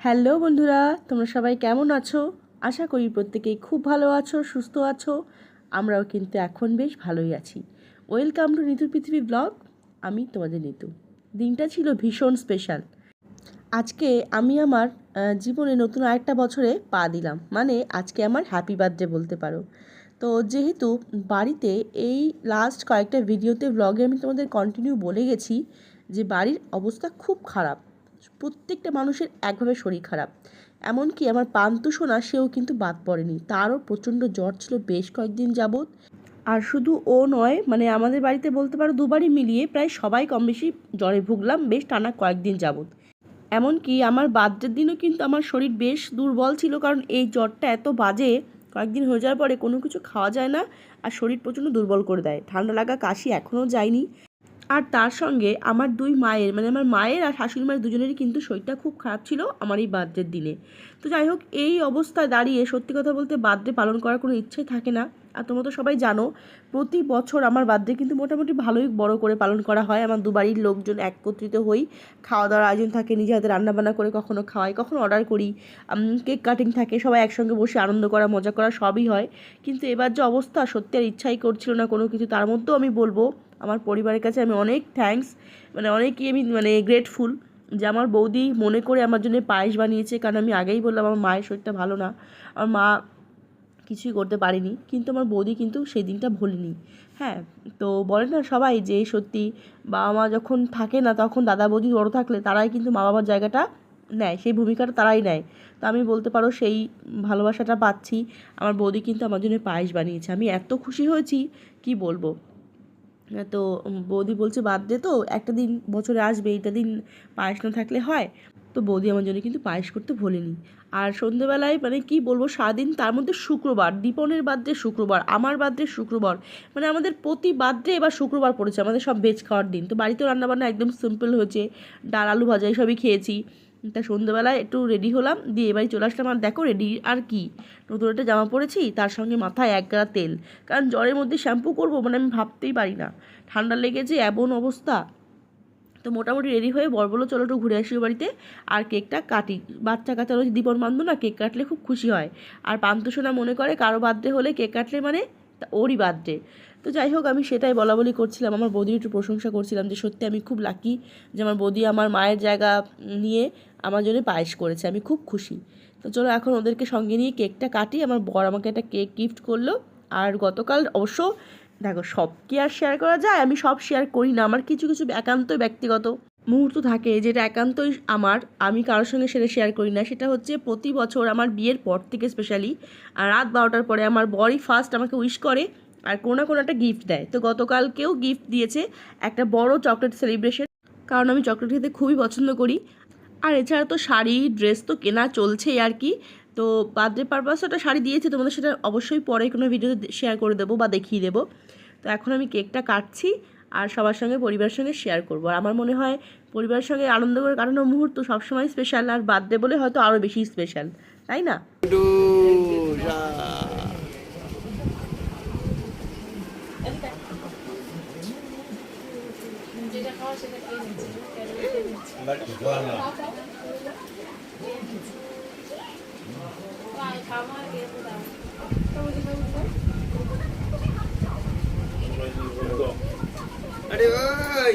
Hello বন্ধুরা, তোমরা সবাই কেমন আছো? আশা করি প্রত্যেকেই খুব ভালো আছো, সুস্থ আছো। আমরাও কিন্তু এখন বেশ ভালোই আছি। ওয়েলকাম টু নিতুর পৃথিবী ব্লগ আমি তোমাদের নিতু। দিনটা ছিল ভীষণ স্পেশাল আজকে আমি আমার জীবনে নতুন আরেকটা বছরে পা দিলাম। মানে আজকে আমার হ্যাপি বার্থডে বলতে পারো। তো যেহেতু বাড়িতে এই লাস্ট কয়েকটা ভিডিওতে ব্লগে আমি তোমাদের কন্টিনিউ বলে গেছি যে বাড়ির অবস্থা খুব খারাপ। প্রত্যেকটা মানুষের একভাবে শরীর খারাপ। এমনকি আমার পান্তু সোনা, সেও কিন্তু বাদ পড়েনি। তারও প্রচণ্ড জ্বর ছিল বেশ কয়েকদিন যাবৎ। আর শুধু ও নয় মানে আমাদের বাড়িতে বলতে পারো দুবারই মিলিয়ে প্রায় সবাই কম বেশি জ্বরে ভুগলাম বেশ টানা কয়েকদিন যাবৎ। এমনকি আমার বার্থডের দিনও কিন্তু আমার শরীর বেশ দুর্বল ছিল, কারণ এই জ্বরটা এত বাজে, কয়েকদিন হয়ে যাওয়ার পরে কোনো কিছু খাওয়া যায় না, আর শরীর প্রচণ্ড দুর্বল করে দেয়। ঠান্ডা লাগা কাশি এখনও যায়নি। আর তার সঙ্গে আমার দুই মায়ের মানে আমার মায়ের আর শাশুড়ি মায়ের দুজনেরই কিন্তু শরীরটা খুব খারাপ ছিল আমার এই বার্থডের দিনে। তো যাই হোক, এই অবস্থায় দাঁড়িয়ে সত্যি কথা বলতে বার্থডে পালন করার কোনো ইচ্ছে থাকে না। আর তোমরা তো সবাই জানো, প্রতি বছর আমার বার্থডে কিন্তু মোটামুটি ভালোই বড় করে পালন করা হয়। আমার দুবারই লোকজন একত্রিত হই খাওয়া দাওয়ার আয়োজন থাকে, নিজে হাতে রান্নাবান্না করে কখনো খাওয়াই, কখনো অর্ডার করি কেক কাটিং থাকে, সবাই একসঙ্গে বসে আনন্দ করা, মজা করা সবই হয়। কিন্তু এবার যে অবস্থা, সত্যি আর ইচ্ছাই করছিল না কোনো কিছু, তার মধ্যেও আমি বলব আমার পরিবারের কাছে আমি অনেক থ্যাঙ্কস মানে অনেকই আমি মানে গ্রেটফুল যে আমার বৌদি মনে করে আমার জন্য পায়েস বানিয়েছে। কারণ আমি আগেই বললাম, আমার মায়ের শরীরটা ভালো না। আমার মা কিছুই করতে পারিনি। কিন্তু আমার বৌদি কিন্তু সেই দিনটা ভুলিনি। হ্যাঁ তো বলে না সবাই যে সত্যি বাবা মা যখন থাকে না, তখন দাদা বৌদি বড় থাকলে তারাই কিন্তু মা বাবার জায়গাটা নেয়। সেই ভূমিকাটা তারাই নেয়। তো আমি বলতে পারো সেই ভালোবাসাটা পাচ্ছি। আমার বৌদি কিন্তু আমার জন্য পায়েস বানিয়েছে। আমি এত খুশি হয়েছি, কি বলব? তো বৌদি বলছে, বাদ দে তো, একটা দিন বছরে আসবে, এইটা দিন পায়েস না থাকলে হয়। তো বৌদি আমার জন্য কিন্তু পায়েস করতে ভোলেনি। আর সন্ধেবেলায় মানে কি বলব, সারাদিন তার মধ্যে শুক্রবার, দীপনের বার্থডে শুক্রবার, আমার বার্থডে শুক্রবার মানে আমাদের প্রতি বার্থডে এবার শুক্রবার পড়েছে, আমাদের সব ভেজ খাওয়ার দিন। তো বাড়িতেও রান্নাবান্না একদম সিম্পল হয়েছে, ডাল, আলু ভাজা সবই খেয়েছি। তা সন্ধ্যেবেলায় একটু রেডি হলাম, দিয়ে এবারে চলে আসলাম। আর দেখো রেডি আর কি? নতুন একটা জামা পরেছি, তার সঙ্গে মাথায় এক গাড়া তেল। কারণ জ্বরের মধ্যে শ্যাম্পু করব মানে আমি ভাবতেই পারি না। ঠান্ডা লেগেছে, এমন অবস্থা। তো মোটামুটি রেডি হয়ে বর বলো চলো একটু ঘুরে আসি বাড়িতে। আর কেকটা কাটি। বাচ্চা কাচ্চা রয়েছে দীপন বান্ধব না কেক কাটলে খুব খুশি হয়। আর পান্তসোনা মনে করে কারও বার্থডে হলে কেক কাটলে মানে ওরই বার্থডে তো যাই হোক, আমি সেটাই বলা বলি করছিলাম। আমার বৌদির একটু প্রশংসা করছিলাম যে সত্যি আমি খুব লাকি যে আমার বৌদি আমার মায়ের জায়গা নিয়ে আমার জন্য পায়েস করেছে, আমি খুব খুশি। তো চলো এখন ওদেরকে সঙ্গে নিয়ে কেকটা কাটি, আমার বর আমাকে একটা কেক গিফট করল। আর গতকাল অবশ্য, দেখো, সব কি আর শেয়ার করা যায়? আমি সব শেয়ার করি না, আমার কিছু কিছু একান্তই ব্যক্তিগত মুহূর্ত থাকে যেটা একান্তই আমার, আমি কারোর সঙ্গে সেটা শেয়ার করি না। সেটা হচ্ছে প্রতি বছর আমার বিয়ের পর থেকে স্পেশালি আর রাত বারোটার পরে আমার বরই ফার্স্ট আমাকে উইশ করে, আর কোনো না কোনো একটা গিফট দেয়। তো গতকালকেও গিফট দিয়েছে একটা বড় চকলেট সেলিব্রেশন কারণ আমি চকলেট খেতে খুবই পছন্দ করি। আর এছাড়া তো শাড়ি ড্রেস তো কেনা চলছেই আর কি। তো বার্থডে পারপাসে একটা শাড়ি দিয়েছে, তোমাদের সেটা অবশ্যই পরে কোনো ভিডিওতে শেয়ার করে দেবো বা দেখিয়ে দেবো। তো এখন আমি কেকটা কাটছি আর সবার সঙ্গে পরিবারের সঙ্গে শেয়ার করব। আর আমার মনে হয় পরিবারের সঙ্গে আনন্দ করে কাটানোর মুহূর্ত সবসময় স্পেশাল আর বার্থডে বলে হয়তো আরও বেশি স্পেশাল তাই না? আরে ওই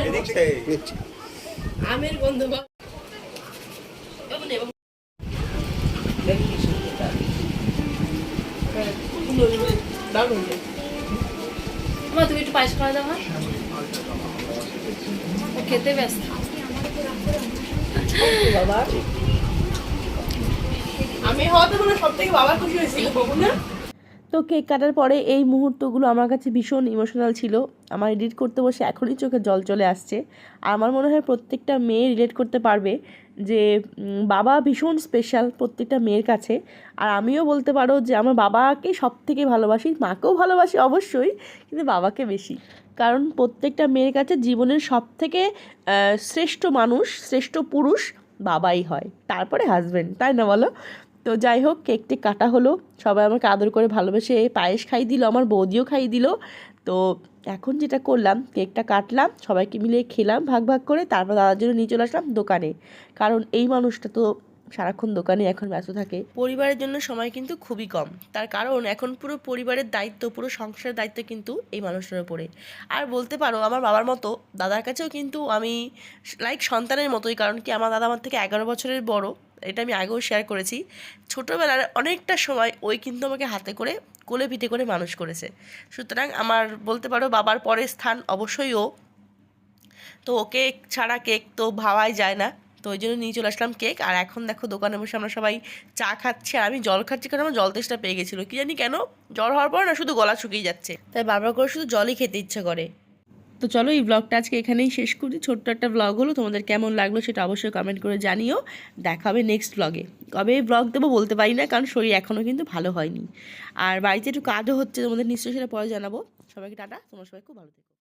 এদিকে আমের গন্ধ মা তুমি একটু পায়েস করে দাও মা ও খেতে ব্যস্ত। বাবা আমি হয়তো সব থেকে বাবা খুশি হয়েছিল না। তো কেক কাটার পরে এই মুহূর্তগুলো আমার কাছে ভীষণ ইমোশনাল ছিল। আমার এডিট করতে বসে এখনই চোখে জল চলে আসছে। আর আমার মনে হয় প্রত্যেকটা মেয়ে রিলেট করতে পারবে যে বাবা ভীষণ স্পেশাল প্রত্যেকটা মেয়ের কাছে। আর আমিও বলতে পারো যে, আমার বাবাকে সব থেকে ভালোবাসি, মাকেও ভালোবাসি অবশ্যই, কিন্তু বাবাকে বেশি। কারণ প্রত্যেকটা মেয়ের কাছে জীবনের সব থেকে শ্রেষ্ঠ মানুষ, শ্রেষ্ঠ পুরুষ বাবাই হয়। তারপরে হাজব্যান্ড তাই না বলো? তো যাই হোক কেকটি কাটা হলো। সবাই আমাকে আদর করে ভালোবেসে পায়েস খাই দিল, আমার বৌদিও খাই দিল। তো এখন যেটা করলাম, কেকটা কাটলাম, সবাইকে মিলে খেলাম, ভাগ ভাগ করে তারপর দাদার জন্য নিয়ে চলে আসলাম দোকানে। কারণ এই মানুষটা তো সারাক্ষণ দোকানে এখন ব্যস্ত থাকে। পরিবারের জন্য সময় কিন্তু খুবই কম। তার কারণ এখন পুরো পরিবারের দায়িত্ব, পুরো সংসারের দায়িত্ব কিন্তু এই মানুষটার উপরে। আর বলতে পারো, আমার বাবার মতো দাদার কাছেও কিন্তু আমি লাইক সন্তানের মতোই। কারণ কি আমার দাদা আমার থেকে এগারো বছরের বড়, এটা আমি আগেও শেয়ার করেছি। ছোটোবেলার অনেকটা সময় ওই কিন্তু আমাকে হাতে করে কোলে পিঠে করে মানুষ করেছে। সুতরাং আমার বলতে পারো, বাবার পরের স্থান অবশ্যই ও। তো কেক ছাড়া কেক তো ভাবাই যায় না। তো ওই জন্য নিয়ে চলে আসলাম কেক। আর এখন দেখো দোকানে বসে আমরা সবাই চা খাচ্ছি। আর আমি জল খাচ্ছি কারণ আমার জল তেষ্টা পেয়ে গেছিল। কি জানি কেন? জ্বর হওয়ার পর না শুধু গলা শুকিয়ে যাচ্ছে। তাই বারবার করে শুধু জলই খেতে ইচ্ছা করে। তো চলো এই ব্লগটা আজকে এখানেই শেষ করি। ছোট্ট একটা ব্লগ হলো। তোমাদের কেমন লাগল সেটা অবশ্যই কমেন্ট করে জানিও। দেখা হবে নেক্সট ব্লগে কবে ব্লগ দেবো বলতে পারি না, কারণ শরীর এখনও কিন্তু ভালো হয়নি। আর বাড়িতে একটু কাজও হচ্ছে তোমাদের, নিশ্চয়ই সেটা পরে জানাব। সবাইকে টাটা। তোমার সবাই খুব ভালো থেকো।